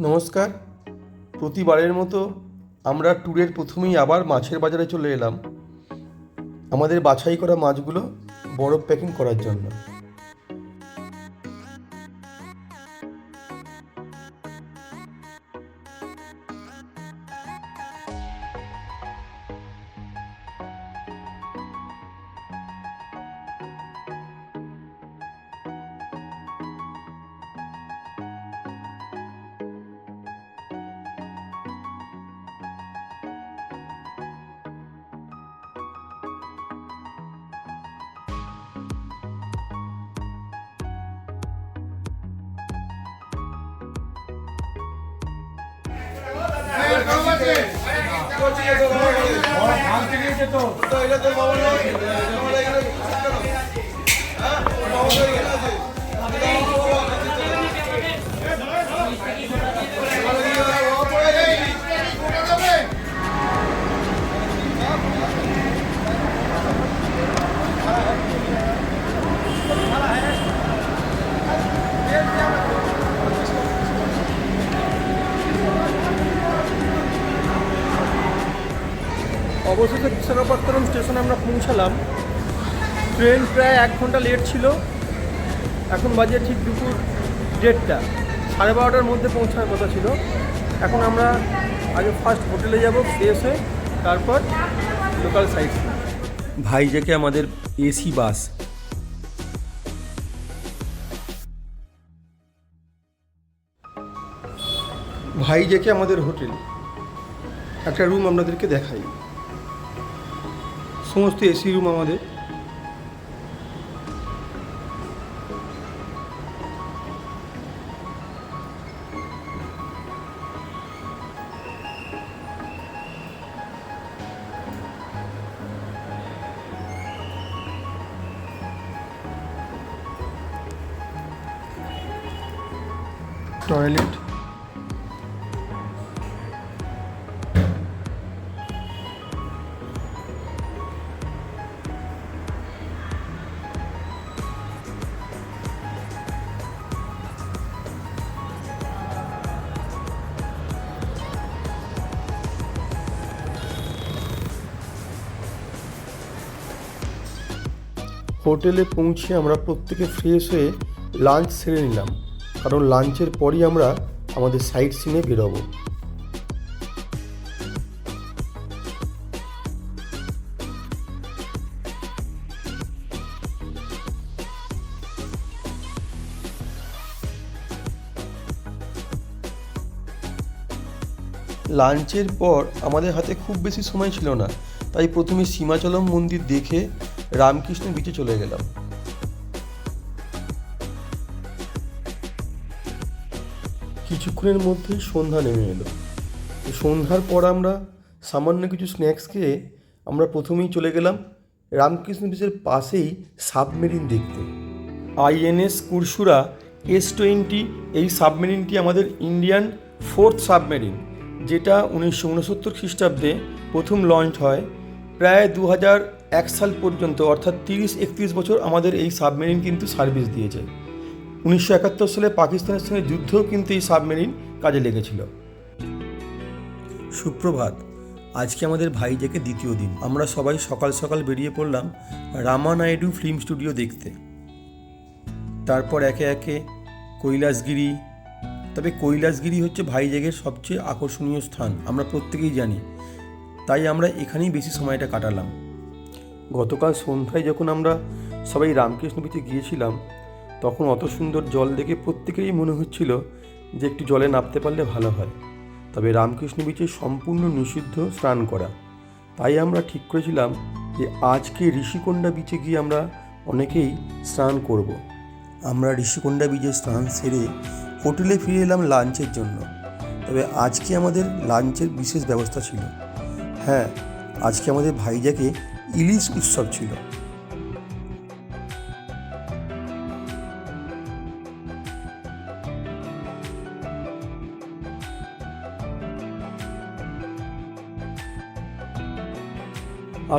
নমস্কার। প্রতিবারের মতো আমরা ট্যুরের প্রথমেই আবার মাছের বাজারে চলে এলাম। আমাদের বাছাই করা মাছগুলো বরফ প্যাকিং করার জন্য। Yeah. অবশেষে বিশাখাপত্তনম স্টেশনে আমরা পৌঁছালাম। ট্রেন প্রায় এক ঘণ্টা লেট ছিল। এখন বাজে ঠিক দুপুর দেড়টা। সাড়ে বারোটার মধ্যে পৌঁছার কথা ছিল। এখন আমরা আগে ফার্স্ট হোটেলে যাব ফ্রেশ হয়ে তারপর লোকাল সাইড ভাই ভাইজাকে আমাদের এসি বাস? ভাইজাকে আমাদের হোটেল। একটা রুম আপনাদেরকে দেখাই। সমস্ত এসি রুম আমাদের। হোটেলে পৌঁছে আমরা প্রত্যেকে ফ্রেশ হয়ে লাঞ্চ সেরে নিলাম। কারণ লাঞ্চের পরই আমরা আমাদের সাইট সিনে বেরোবো। লাঞ্চের পর আমাদের হাতে খুব বেশি সময় ছিল না। তাই প্রথমে সীমাচলম মন্দির দেখে রামকৃষ্ণ বিচে চলে গেলাম। কিছুক্ষণের মধ্যেই সন্ধ্যা নেমে এলো। সন্ধ্যার পর আমরা সামান্য কিছু স্ন্যাক্স খেয়ে আমরা প্রথমেই চলে গেলাম রামকৃষ্ণ বিচের পাশেই সাবমেরিন দেখতে। আইএনএস কুরসুরা এস টোয়েন্টি এই সাবমেরিনটি আমাদের ইন্ডিয়ান ফোর্থ সাবমেরিন যেটা উনিশশো উনসত্তর খ্রিস্টাব্দে প্রথম লঞ্চ হয়। প্রায় দু হাজার এক সাল পর্যন্ত, অর্থাৎ তিরিশ, একত্রিশ বছর আমাদের এই সাবমেরিন কিন্তু সার্ভিস দিয়েছে। উনিশশো একাত্তর সালে পাকিস্তানের সঙ্গে যুদ্ধও কিন্তু এই সাবমেরিন কাজে লেগেছিল। সুপ্রভাত, আজকে আমাদের ভাইজেকে দ্বিতীয় দিন। আমরা সবাই সকাল সকাল বেরিয়ে পড়লাম রামা নাইডু ফিল্ম স্টুডিও দেখতে। তারপর একে একে কৈলাসগিরি, তবে কৈলাসগিরি হচ্ছে ভাইজেগের সবচেয়ে আকর্ষণীয় স্থান, আমরা প্রত্যেকেই জানি। তাই আমরা এখানেই বেশি সময়টা কাটালাম। গতকাল সন্ধ্যায় যখন আমরা সবাই রামকৃষ্ণ বিচে গিয়েছিলাম, তখন অত সুন্দর জল দেখে প্রত্যেকেরই মনে হচ্ছিল যে একটু জলে নামতে পারলে ভালো হয়। তবে রামকৃষ্ণ বিচে সম্পূর্ণ নিষিদ্ধ স্নান করা। তাই আমরা ঠিক করেছিলাম যে আজকে ঋষিকোণ্ডা বিচে গিয়ে আমরা অনেকেই স্নান করব। আমরা ঋষিকোণ্ডা বিচে স্নান সেরে হোটেলে ফিরে এলাম লাঞ্চের জন্য। তবে আজকে আমাদের লাঞ্চের বিশেষ ব্যবস্থা ছিল। হ্যাঁ আজকে আমাদের ভাইজাকে ইলিশ উৎসব ছিল।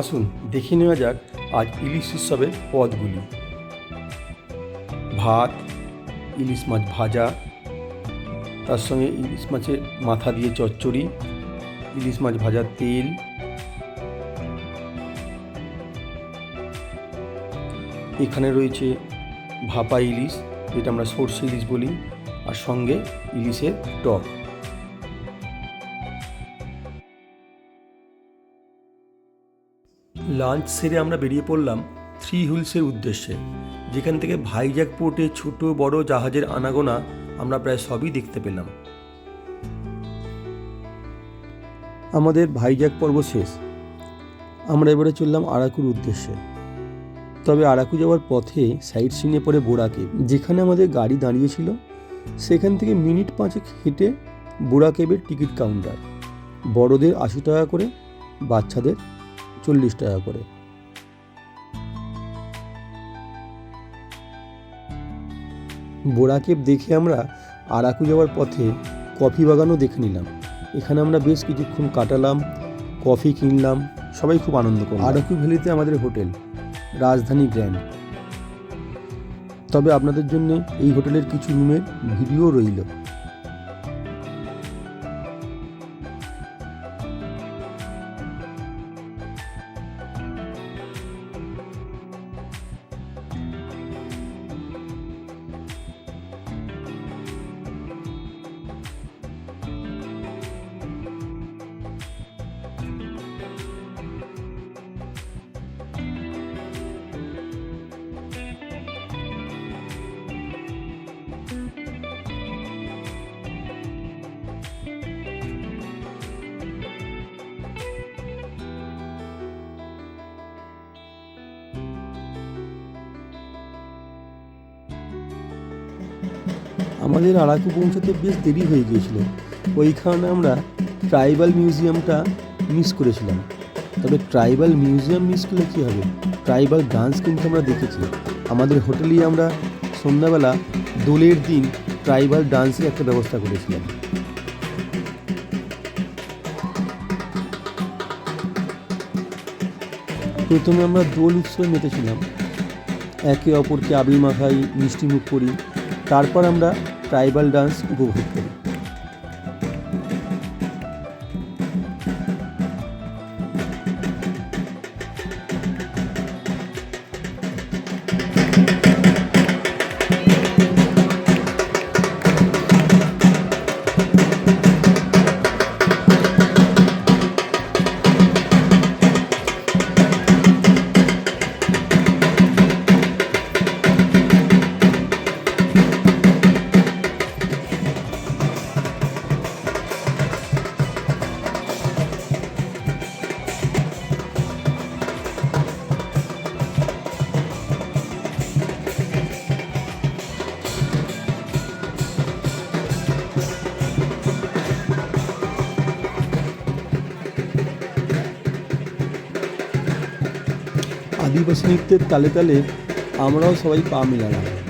আসুন দেখে নেওয়া যাক আজ ইলিশ উৎসবের পদগুলি। ভাত, ইলিশ মাছ ভাজা, তার সঙ্গে ইলিশ মাছের মাথা দিয়ে চচ্চড়ি, ইলিশ মাছ ভাজার তেল এখানে রয়েছে ভাপা ইলিশ, যেটা আমরা সর্ষে ইলিশ বলি, আর সঙ্গে ইলিশের টক। লাঞ্চ সেরে আমরা বেরিয়ে পড়লাম থ্রি হুইলসের উদ্দেশ্যে, যেখান থেকে ভাইজ্যাক পোর্টে ছোট বড় জাহাজের আনাগোনা আমরা প্রায় সবই দেখতে পেলাম। আমাদের ভাইজ্যাক পর্ব শেষ। আমরা এবারে চললাম আরাকুর উদ্দেশ্যে। তবে আরাকু যাওয়ার পথে সাইড সিনে পড়ে বোড়াকে, যেখানে আমাদের গাড়ি দাঁড়িয়েছিল, সেখান থেকে মিনিট পাঁচেক হেঁটে বোড়া কেবের টিকিট কাউন্টার। বড়দের আশি টাকা করে, বাচ্চাদের চল্লিশ টাকা করে। বোড়া কেব দেখে আমরা আরাকু যাওয়ার পথে কফি বাগানও দেখে নিলাম। এখানে আমরা বেশ কিছুক্ষণ কাটালাম, কফি কিনলাম, সবাই খুব আনন্দ করলাম। আরাকু ভ্যালিতে আমাদের হোটেল। রাজধানী গ্র্যান্ড। তবে আপনাদের জন্য এই হোটেলের কিছু রুমের ভিডিও রইল। আমাদের আরাকু পৌঁছাতে বেশ দেরি হয়ে গিয়েছিল। ওই কারণে আমরা ট্রাইবাল মিউজিয়ামটা মিস করেছিলাম। তবে ট্রাইবাল মিউজিয়াম মিস করলে কী হবে? ট্রাইবাল ডান্স কিন্তু আমরা দেখেছি। আমাদের হোটেলেই আমরা সন্ধ্যাবেলা দোলের দিন ট্রাইবাল ডান্সের একটা ব্যবস্থা করেছিলাম। প্রথমে আমরা দোল উৎসবে মেতেছিলাম একে অপরকে আবির মাখাই, মিষ্টি মুখ করি। তারপর আমরা ট্রাইবাল ডান্স উপভোগ করি আদিবাসী নৃত্যের তালে তালে আমরাও সবাই পা মিলালাম।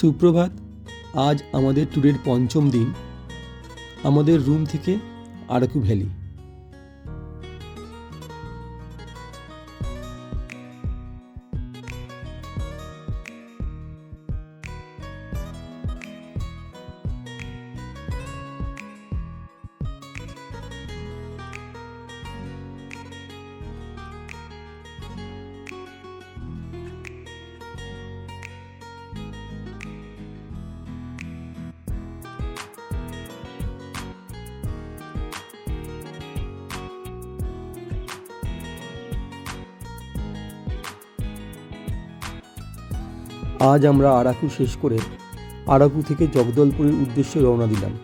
সুপ্রভাত আজ আমাদের ট্যুরের পঞ্চম দিন। আমাদের রুম থেকে আরাকু ভ্যালি আজ আমরা আরাকু শেষ করে আরাকু থেকে জগদলপুরের উদ্দেশ্যে রওনা দিলাম।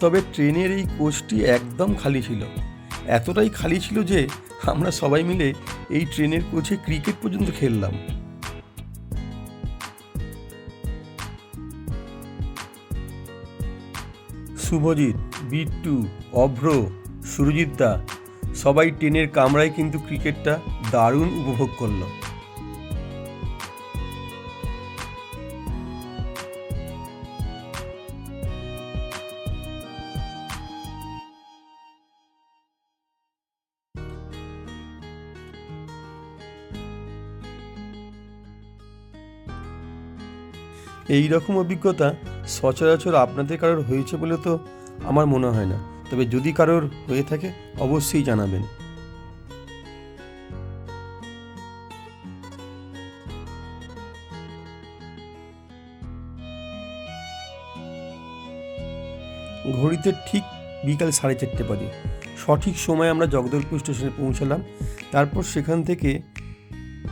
তবে ট্রেনের এই কোচটি একদম খালি ছিল। এতটাই খালি ছিল যে আমরা সবাই মিলে এই ট্রেনের কোচে ক্রিকেট পর্যন্ত খেললাম। শুভজিৎ, বিট্টু, অভ্র, সুরজিৎ দা, সবাই টেনের কামরায় কিন্তু ক্রিকেটটা দারুণ উপভোগ করল। এই রকম অভিজ্ঞতা সচরাচর আপনাদের কারোর হয়েছে বলে তো আমার মনে হয় না। তবে যদি কারোর হয়ে থাকে অবশ্যই জানাবেন। ঘড়িতে ঠিক বিকাল সাড়ে চারটে বাজে। সঠিক সময়ে আমরা জগদলপুর স্টেশনে পৌঁছালাম। তারপর সেখান থেকে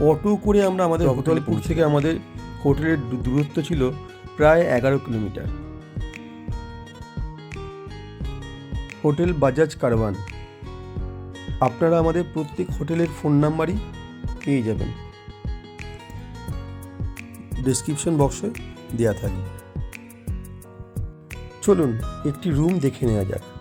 অটো করে আমরা আমাদের জগদলপুর থেকে আমাদের হোটেলের দূরত্ব ছিল প্রায় এগারো কিলোমিটার। হোটেল বাজাজ কারওয়ান। আপনারা আমাদের প্রত্যেক হোটেলের ফোন নাম্বারই পেয়ে যাবেন। ডিসক্রিপশন বক্সে দেওয়া থাকে চলুন, একটি রুম দেখে নেওয়া যাক।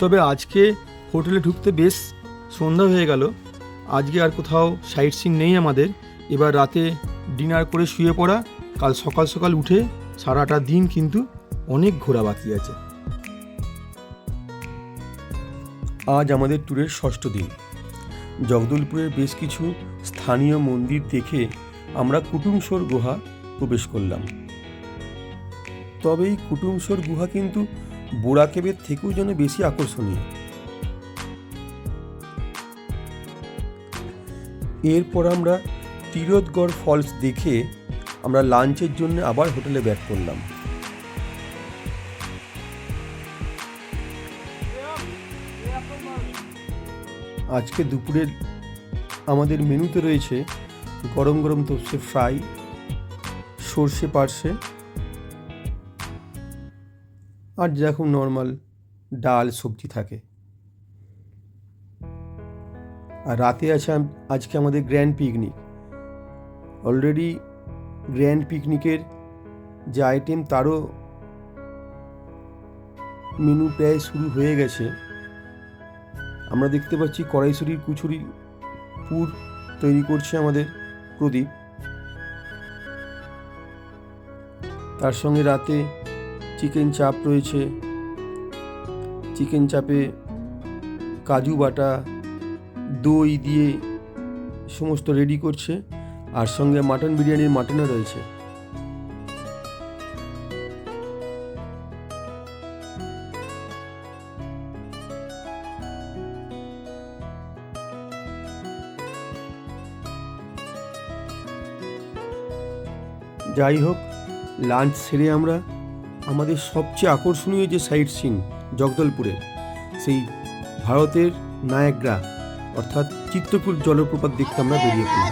তবে আজকে হোটেলে ঢুকতে বেশ সন্ধ্যা হয়ে গেল। আজকে আর কোথাও সাইট সিং নেই আমাদের। এবার রাতে ডিনার করে শুয়ে পড়া, কাল সকাল সকাল উঠে সারাটা দিন কিন্তু অনেক ঘোরা বাকি আছে। আজ আমাদের ট্যুরের ষষ্ঠ দিন। জগদলপুরের বেশ কিছু স্থানীয় মন্দির দেখে আমরা কুটুমসোর গুহা প্রবেশ করলাম। তবে এই কুটুমসোর গুহা কিন্তু বোরা কেবের থেকেও যেন বেশি আকর্ষণীয়। এরপর আমরা তিরোদগড় ফলস দেখে আমরা লাঞ্চের জন্য আবার হোটেলে ব্যাক করলাম। আজকে দুপুরের আমাদের মেনুতে রয়েছে গরম গরম তোপসে ফ্রাই, সর্ষে পার্শে আর যেরকম নর্মাল ডাল, সবজি থাকে। আর রাতে আছে আজকে আমাদের গ্র্যান্ড পিকনিক অলরেডি গ্র্যান্ড পিকনিকের যে আইটেম তারও মেনু প্রায় শুরু হয়ে গেছে। আমরা দেখতে পাচ্ছি কড়াইশুরির কুচুরি পুর তৈরি করছে আমাদের প্রদীপ। তার সঙ্গে রাতে চিকেন চাপ রয়েছে। চিকেন চাপে কাজু বাটা, দই দিয়ে সমস্ত রেডি করছে। আর সঙ্গে মাটন বিরিয়ানির মাটনও রয়েছে। যাই হোক লাঞ্চ সেরে আমরা আমাদের সবচেয়ে আকর্ষণীয় যে সাইট সিন জগদলপুরে সেই ভারতের নায়াগ্রা, অর্থাৎ চিত্রকূট জলপ্রপাত দেখতে আমরা বেরিয়ে পড়লাম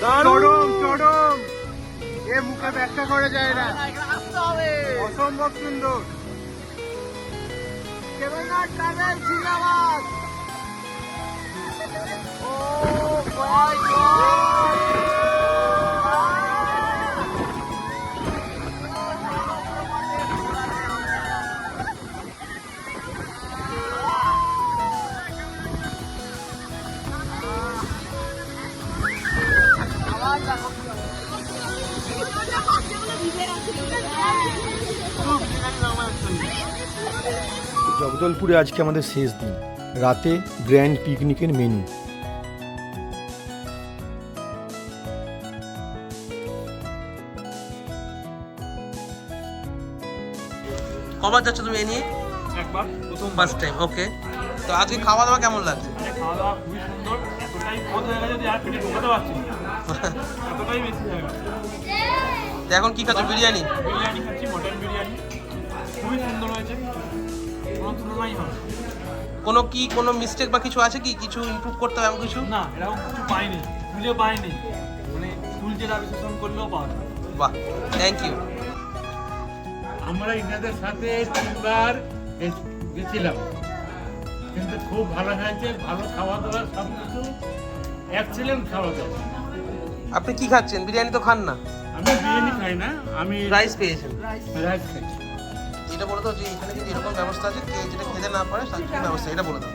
চরম চরম। এ মুখে ব্যাখ্যা করা যায় না। হবে। অসম্ভব সুন্দর। কেদারনাথ ট্রাভেল জিন্দাবাদ। ও মাই গড জগদলপুরে আজকে আমাদের শেষ দিন। রাতে গ্র্যান্ড পিকনিকের মেনু। কবার যাচ্ছ তুমি এ নিয়ে? একবার প্রথম ফার্স্ট টাইম ওকে তো আজকে খাওয়া দাওয়া কেমন লাগছে? মানে খাওয়া দাওয়া খুবই সুন্দর এতটাই বোধ হয়ে গেছে যে আর পেটে ঢোকাতে পারছি না। এতটাই বেশি হয়ে গেছে। তো এখন কি খাচ্ছ বিরিয়ানি? বিরিয়ানি খাচ্ছি মটন বিরিয়ানি। খুবই সুন্দর হয়েছে। কোনো তুলনাই হবে কোনো কি কোনো মিস্টেক বা কিছু আছে কি? কিছু ইমপ্রুভ করতে হবে কিছু? না এরকম কিছু পাইনি। খুঁজে পাইনি। মানে ফুল যেটা বিশ্লেষণ করলেও পাওয়া বাহ থ্যাংক ইউ আমরা ইনাদের সাথে তিনবার গেছিলাম। কিন্তু খুব ভালো হয়েছে ভালো খাওয়া দাওয়া সব কিছু এক্সিলেন্ট খাওয়া দাওয়া আপনি কি খাচ্ছেন? বিরিয়ানি তো খান না। আমি বিরিয়ানি খাই না আমি রাইস পেয়েছেন। রাইস খাই। এটা বলে দাও যে এখানে যদি এরকম ব্যবস্থা আছে, কে যেটা খেতে না পারে, তার কি ব্যবস্থা, এটা বলে দাও।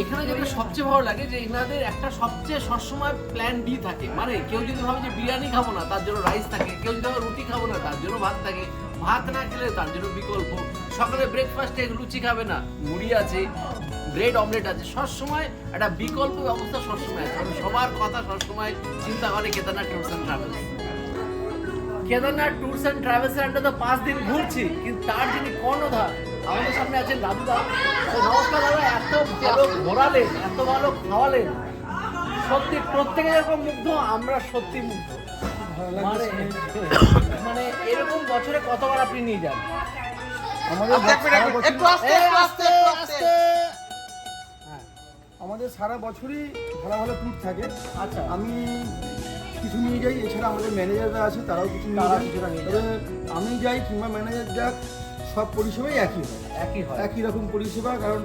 এখানে যেটা সবচেয়ে ভালো লাগে যে এনাদের একটা সবচেয়ে সবসময় প্ল্যান ডি থাকে। মানে কেউ যদি ভাবে যে বিরিয়ানি খাব না, তার জন্য রাইস থাকে। কেউ যদি রুটি খাব না, তার জন্য ভাত থাকে। ভাত না খেলে তার জন্য বিকল্প। সকালে ব্রেকফাস্টে লুচি খাবে না, মুড়ি আছে ব্রেড অমলেট আছে। সবসময় একটা বিকল্প ব্যবস্থা সবসময় আছে। সবার কথা সবসময় চিন্তা করে Kedarnath travels Kedarnath tours and travels আমরা তো পাঁচ দিন ঘুরছি কিন্তু তার যিনি কর্ণধার আমাদের সামনে আছেন দাদুদা। তো নমস্কার দাদা এত ভালো ঘোরালেন এত ভালো খাওয়ালেন। সত্যি প্রত্যেকে এরকম মুগ্ধ আমরা সত্যি মুগ্ধ। মানে মানে এরকম বছরে কতবার আপনি নিয়ে যান? হ্যাঁ আমাদের সারা বছরই ভালো ভালো ট্যুর থাকে। আচ্ছা। আমি কিছু নিয়ে যাই এছাড়া আমাদের ম্যানেজাররা আছে তারাও কিছু নিয়ে তারা যায় কিছুটা নিয়ে তবে আমি যাই কিংবা ম্যানেজার যাক সব পরিষেবাই একই হয়। একই হয়। একই রকম পরিষেবা কারণ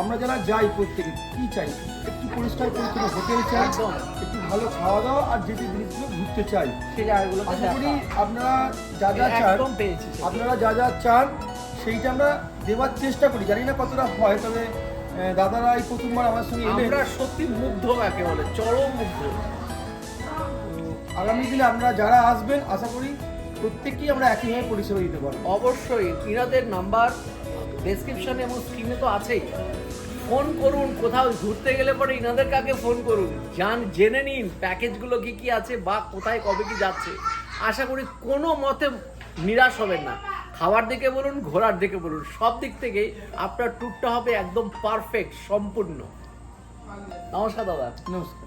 আমরা যারা যাই প্রত্যেকে কি চাই? একটু পরিষ্কার পরিচ্ছন্ন হোটেল চাই। একটু ভালো খাওয়া দাওয়া আর যে যে জিনিসগুলো ঘুরতে চাই। সেই আশা করি আপনারা যা যা চান একদম পেয়েছি আপনারা যা যা চান সেইটা আমরা দেওয়ার চেষ্টা করি। জানি না কতটা হয় তবে দাদারা এই প্রথমবার আমার সঙ্গে এলেন আমরা সত্যি মুগ্ধ একে বলে চরম মুগ্ধ। আগামী দিনে আমরা যারা আসবেন আশা করি প্রত্যেককেই আমরা একইভাবে পরিষেবা দিতে পারব। অবশ্যই ইনাদের নাম্বার ডেসক্রিপশনে এবং স্ক্রিনে তো আছেই। ফোন করুন কোথাও ঘুরতে গেলে পরে ইনাদের কাকে ফোন করুন? জান জেনে নিন প্যাকেজগুলো কি কি আছে বা কোথায় কবে কি যাচ্ছে। আশা করি কোনো মতে নিরাশ হবেন না। খাবার দিকে বলুন ঘোরার দিকে বলুন সব দিক থেকেই আপনার ট্যুরটা হবে একদম পারফেক্ট সম্পূর্ণ। নমস্কার দাদা। নমস্কার।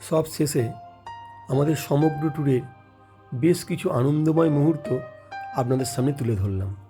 সব শেষে আমাদের সমগ্র ট্যুরের বেশ কিছু আনন্দময় মুহূর্ত আপনাদের সামনে তুলে ধরলাম।